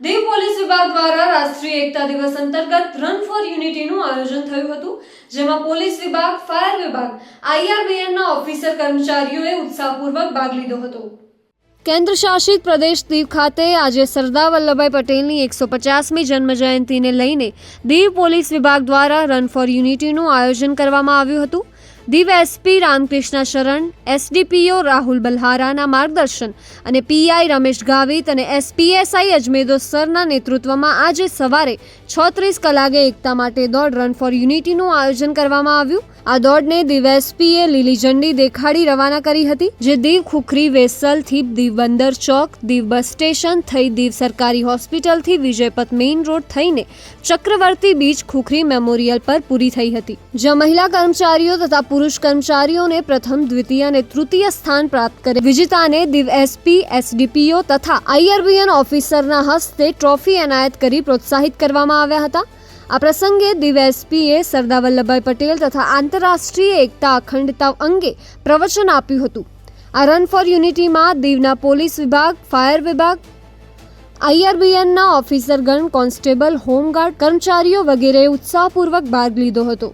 Diu police વિભાગ દ્વારા રાષ્ટ્રીય એકતા દિવસ અંતર્ગત રન ફોર યુનિટીનું આયોજન થયું હતું, જેમાં પોલીસ વિભાગ, ફાયર વિભાગ આઈઆરબીએનના ઓફિસર કર્મચારીઓએ ઉત્સાહપૂર્વક ભાગ લીધો હતો. કેન્દ્ર શાસિત પ્રદેશ દીવ ખાતે આજે સરદાર વલ્લભભાઈ પટેલની એકસો પચાસમી જન્મ જયંતિને લઈને દીવ પોલીસ વિભાગ દ્વારા રન ફોર યુનિટીનું આયોજન કરવામાં આવ્યું હતું. દીવ એસપી રામકૃષ્ણ શરણ, એસડીપીઓ રાહુલ બલહારાના માર્ગદર્શન અને પીઆઈ રમેશ ગાવિત અને એસપીએસઆઈ અજમેદો સરના નેતૃત્વમાં આજે સવારે છત્રીસ કલાકે એકતા માટે દોડ રન ફોર યુનિટીનું આયોજન કરવામાં આવ્યું. આ દોડને દીવ એસપીએ લીલી ઝંડી દેખાડી રવાના કરી હતી, જે દીવ ખુખરી વેસલથી દીવ બંદર ચોક, દીવ બસ સ્ટેશન થઈ દીવ સરકારી હોસ્પિટલથી વિજયપથ મેઇન રોડ થઈને ચક્રવર્તી બીચ ખુખરી મેમોરિયલ પર પૂરી થઈ હતી. જ્યાં મહિલા કર્મચારીઓ તથા પુરુષ કર્મચારીઓને પ્રથમ, દ્વિતીય અને તૃતીય સ્થાન પ્રાપ્ત કરે. વિજેતાને દિવ એસપી એસડીપીઓ તથા આઈઆરબીએન ઓફિસરના હસ્તે ટ્રોફી એનાયત કરી પ્રોત્સાહિત કરવામાં આવ્યા હતા. આ પ્રસંગે દિવ એસપીએ સરદાર વલ્લભભાઈ પટેલ તથા આંતરરાષ્ટ્રીય એકતા અખંડતા અંગે પ્રવચન આપ્યું હતું. આ રન ફોર યુનિટીમાં દીવના પોલીસ વિભાગ, ફાયર વિભાગ આઈઆરબીએનના ઓફિસરગણ, કોન્સ્ટેબલ, હોમગાર્ડ, કર્મચારીઓ વગેરે ઉત્સાહપૂર્વક ભાગ લીધો હતો.